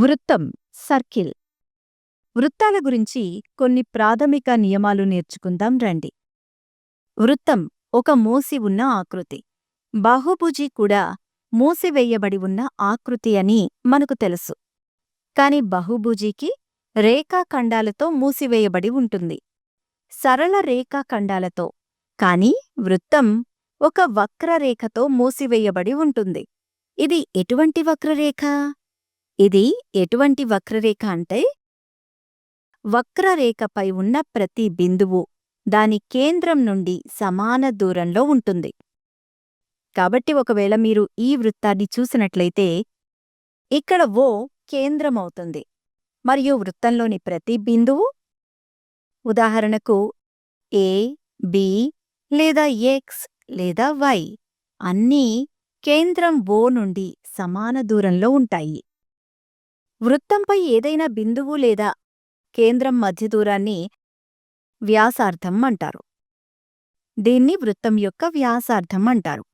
వృత్తం సర్కిల్. వృత్తాల గురించి కొన్ని ప్రాథమిక నియమాలు నేర్చుకుందాం రండి. వృత్తం ఒక మూసి ఉన్న ఆకృతి. బాహుభుజి కూడా మూసివేయబడి ఉన్న ఆకృతి అని మనకు తెలుసు. కాని బహుభుజికి రేఖాఖండాలతో మూసివేయబడి ఉంటుంది. సరళ రేఖాఖండాలతో. కాని వృత్తం ఒక వక్రరేఖతో మూసివేయబడి ఉంటుంది. ఇది ఎటువంటి వక్రరేఖ? ఇది ఎటువంటి వక్రరేఖ అంటే? వక్రరేఖపై ఉన్న ప్రతి బిందువు దాని కేంద్రం నుండి సమాన దూరంలో ఉంటుంది. కాబట్టి ఒకవేళ మీరు ఈ వృత్తాన్ని చూసినట్లయితే ఇక్కడ ఓ కేంద్రమవుతుంది మరియు వృత్తంలోని ప్రతి బిందువు ఉదాహరణకు ఏ బి లేదా ఎక్స్ లేదా వై అన్నీ కేంద్రం ఓ నుండి సమాన దూరంలో ఉంటాయి. వృత్తంపై ఏదైనా బిందువు లేదా కేంద్రం మధ్య దూరాన్ని వ్యాసార్థం అంటారు. దీన్ని వృత్తం యొక్క వ్యాసార్థం అంటారు.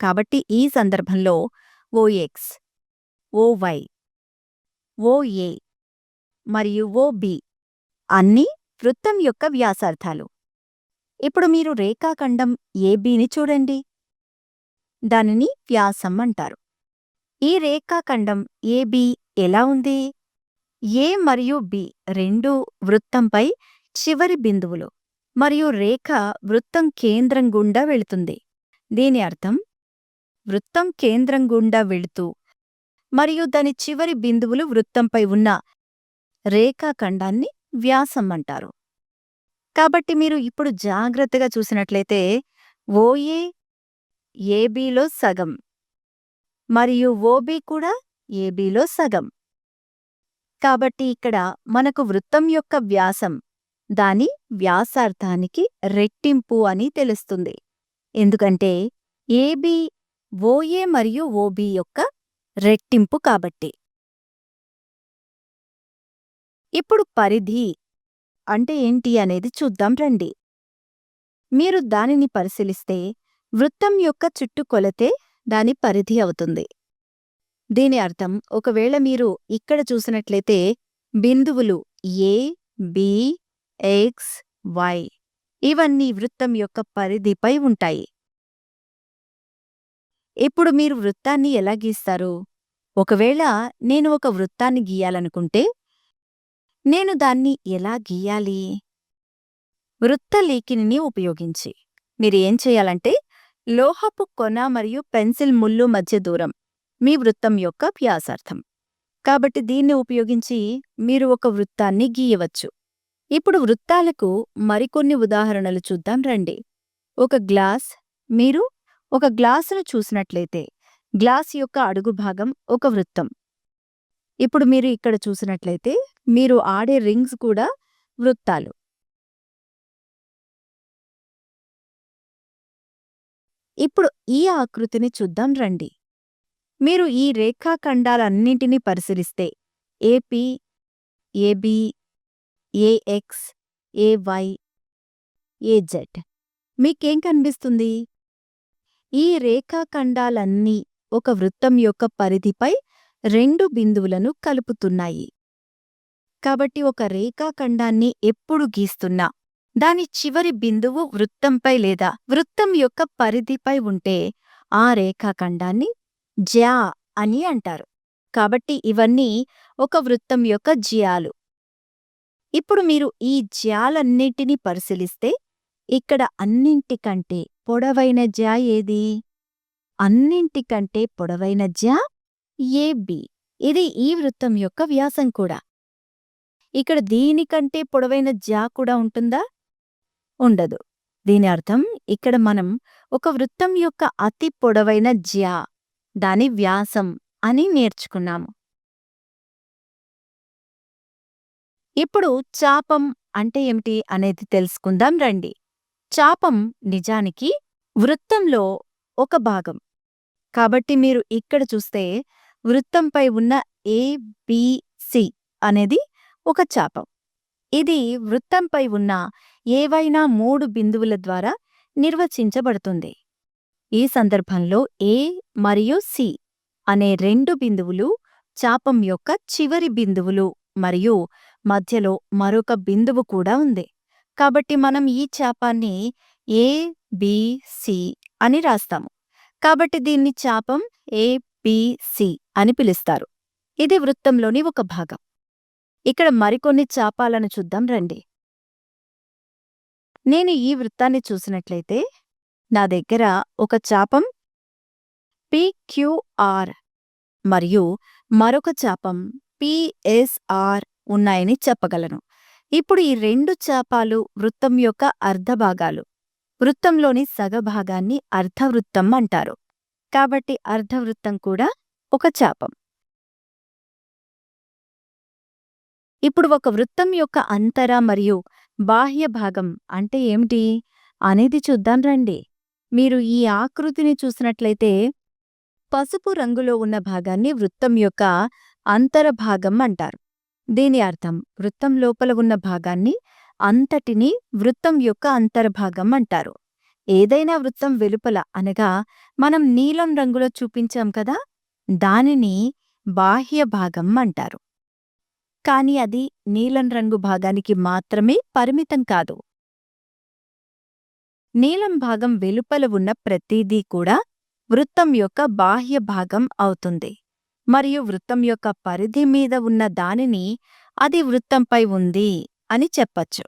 కాబట్టి ఈ సందర్భంలో ఓ ఎక్స్ ఓ వై ఓ మరియు ఓ బి అన్నీ వృత్తం యొక్క వ్యాసార్థాలు. ఇప్పుడు మీరు రేఖాఖండం ఏబీని చూడండి. దానిని వ్యాసం అంటారు. ఈ రేఖాఖండం ఏబీ ఎలా ఉంది? ఏ మరియు బి రెండూ వృత్తంపై చివరి బిందువులు మరియు రేఖ వృత్తం కేంద్రం గుండా వెళుతుంది. దీని అర్థం వృత్తం కేంద్రం గుండా వెళుతూ మరియు దాని చివరి బిందువులు వృత్తంపై ఉన్న రేఖాఖండాన్ని వ్యాసం అంటారు. కాబట్టి మీరు ఇప్పుడు జాగ్రత్తగా చూసినట్లయితే ఓఏ ఏబీలో సగం మరియు ఓబీ కూడా ఏబీలో సగం. కాబట్టి ఇక్కడ మనకు వృత్తం యొక్క వ్యాసం దాని వ్యాసార్థానికి రెట్టింపు అని తెలుస్తుంది. ఎందుకంటే ఏబీ ఓఏ మరియు ఓబీ యొక్క రెట్టింపు కాబట్టి. ఇప్పుడు పరిధి అంటే ఏంటి అనేది చూద్దాం రండి. మీరు దానిని పరిశీలిస్తే వృత్తం యొక్క చుట్టుకొలతే దాని పరిధి అవుతుంది. దీని అర్థం ఒకవేళ మీరు ఇక్కడ చూసినట్లయితే బిందువులు ఏ బి ఎక్స్ వై ఇవన్నీ వృత్తం యొక్క పరిధిపై ఉంటాయి. ఇప్పుడు మీరు వృత్తాన్ని ఎలా గీస్తారు? ఒకవేళ నేను ఒక వృత్తాన్ని గీయాలనుకుంటే నేను దాన్ని ఎలా గీయాలి? వృత్తలేఖిని ఉపయోగించి. మీరు ఏం చేయాలంటే లోహపు కొన మరియు పెన్సిల్ ముళ్ళు మధ్య దూరం మీ వృత్తం యొక్క వ్యాసార్థం కాబట్టి దీన్ని ఉపయోగించి మీరు ఒక వృత్తాన్ని గీయవచ్చు. ఇప్పుడు వృత్తాలకు మరికొన్ని ఉదాహరణలు చూద్దాం రండి. ఒక గ్లాస్ మీరు ఒక గ్లాసును చూసినట్లయితే గ్లాస్ యొక్క అడుగు భాగం ఒక వృత్తం. ఇప్పుడు మీరు ఇక్కడ చూసినట్లయితే మీరు ఆడే రింగ్స్ కూడా వృత్తాలు. ఇప్పుడు ఈ ఆకృతిని చూద్దాం రండి. మీరు ఈ రేఖాఖండాలన్నింటినీ పరిశీలిస్తే AP AB AX AY AZ. మీకేం కనిపిస్తుంది? ఈ రేఖాఖండాలన్నీ ఒక వృత్తం యొక్క పరిధిపై రెండు బిందువులను కలుపుతున్నాయి. కాబట్టి ఒక రేఖాఖండాన్ని ఎప్పుడు గీస్తున్నా దాని చివరి బిందువు వృత్తంపై లేదా వృత్తం యొక్క పరిధిపై ఉంటే ఆ రేఖాఖండాన్ని జ్యా అని అంటారు. కాబట్టి ఇవన్నీ ఒక వృత్తం యొక్క జ్యాలు. ఇప్పుడు మీరు ఈ జ్యాలన్నింటినీ పరిశీలిస్తే ఇక్కడ అన్నింటికంటే పొడవైన జ్యా ఏది? అన్నింటికంటే పొడవైన జ్యా ఏబి ఇది ఈ వృత్తం యొక్క వ్యాసం కూడా. ఇక్కడ దీనికంటే పొడవైన జ్యా కూడా ఉంటుందా? ఉండదు. దీని అర్థం ఇక్కడ మనం ఒక వృత్తం యొక్క అతి పొడవైన జ్యా దాని వ్యాసం అని నేర్చుకున్నాము. ఇప్పుడు చాపం అంటే ఏమిటి అనేది తెలుసుకుందాం రండి. చాపం నిజానికి వృత్తంలో ఒక భాగం. కాబట్టి మీరు ఇక్కడ చూస్తే వృత్తంపై ఉన్న ఏబిసి అనేది ఒక చాపం. ఇది వృత్తంపై ఉన్న ఏవైనా మూడు బిందువుల ద్వారా నిర్వచించబడుతుంది. ఈ సందర్భంలో ఏ మరియు సి అనే రెండు బిందువులు చాపం యొక్క చివరి బిందువులు మరియు మధ్యలో మరొక బిందువు కూడా ఉంది. కాబట్టి మనం ఈ చాపాన్ని ఏ బి సి అని రాస్తాము. కాబట్టి దీన్ని చాపం ఏ బి సి అని పిలుస్తారు. ఇది వృత్తంలోని ఒక భాగం. ఇక్కడ మరికొన్ని చాపాలను చూద్దాం రండి. నేను ఈ వృత్తాన్ని చూసినట్లయితే నా దగ్గర ఒక చాపం పిక్యూఆర్ మరియు మరొక చాపం పిఎస్ఆర్ ఉన్నాయని చెప్పగలను. ఇప్పుడు ఈ రెండు చాపాలు వృత్తం యొక్క అర్ధభాగాలు. వృత్తంలోని సగభాగాన్ని అర్ధవృత్తం అంటారు. కాబట్టి అర్ధవృత్తం కూడా ఒక చాపం. ఇప్పుడు ఒక వృత్తం యొక్క అంతర మరియు బాహ్య భాగం అంటే ఏమిటి? అనేది చూద్దాం రండి. మీరు ఈ ఆకృతిని చూసినట్లయితే పసుపు రంగులో ఉన్న భాగాన్ని వృత్తం యొక్క అంతరభాగం అంటారు. దీని అర్థం వృత్తం లోపల ఉన్న భాగాన్ని అంతటిని వృత్తం యొక్క అంతర్భాగం అంటారు. ఏదైనా వృత్తం వెలుపల అనగా మనం నీలం రంగులో చూపించాం కదా దానిని బాహ్య భాగం అంటారు. కాని అది నీలం రంగు భాగానికి మాత్రమే పరిమితం కాదు. నీలం భాగం వెలుపల ఉన్న ప్రతిదీ కూడా వృత్తం యొక్క బాహ్య భాగం అవుతుంది. మరియు వృత్తం యొక్క పరిధి మీద ఉన్న దానిని అది వృత్తంపై ఉంది అని చెప్పచ్చు.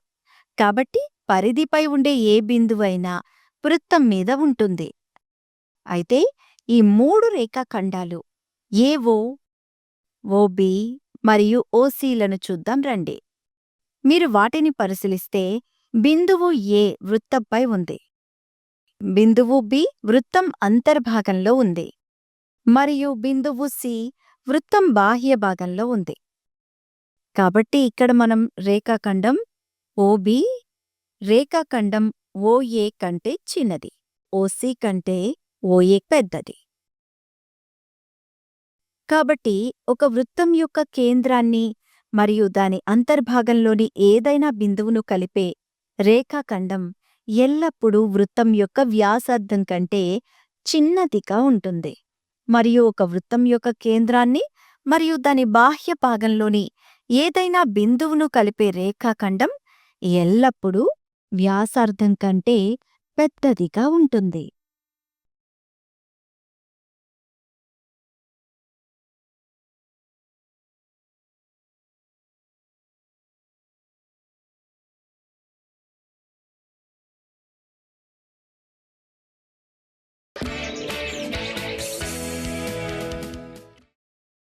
కాబట్టి పరిధిపై ఉండే ఏ బిందువైనా వృత్తం మీద ఉంటుంది. అయితే ఈ మూడు రేఖాఖండాలు ఏవో ఓబి మరియు ఓసీలను చూద్దాం రండి. మీరు వాటిని పరిశీలిస్తే బిందువు ఏ వృత్తంపై ఉంది? బిందువు బి వృత్తం అంతర్భాగంలో ఉంది. మరియు బిందువు సి వృత్తం బాహ్య భాగంలో ఉంది. కాబట్టి ఇక్కడ మనం రేఖాఖండం ఓబి రేఖాఖండం ఓఏ కంటే చిన్నది. ఓసి కంటే ఓఏ పెద్దది. కాబట్టి ఒక వృత్తం యొక్క కేంద్రాన్ని మరియు దాని అంతర్భాగంలోని ఏదైనా బిందువును కలిపే రేఖాఖండం ఎల్లప్పుడూ వృత్తం యొక్క వ్యాసార్థం కంటే చిన్నదిగా ఉంటుంది. మరియు ఒక వృత్తం యొక్క కేంద్రాన్ని మరియు దాని బాహ్య భాగంలోని ఏదైనా బిందువును కలిపే రేఖాఖండం ఎల్లప్పుడూ వ్యాసార్థం కంటే పెద్దదిగా ఉంటుంది.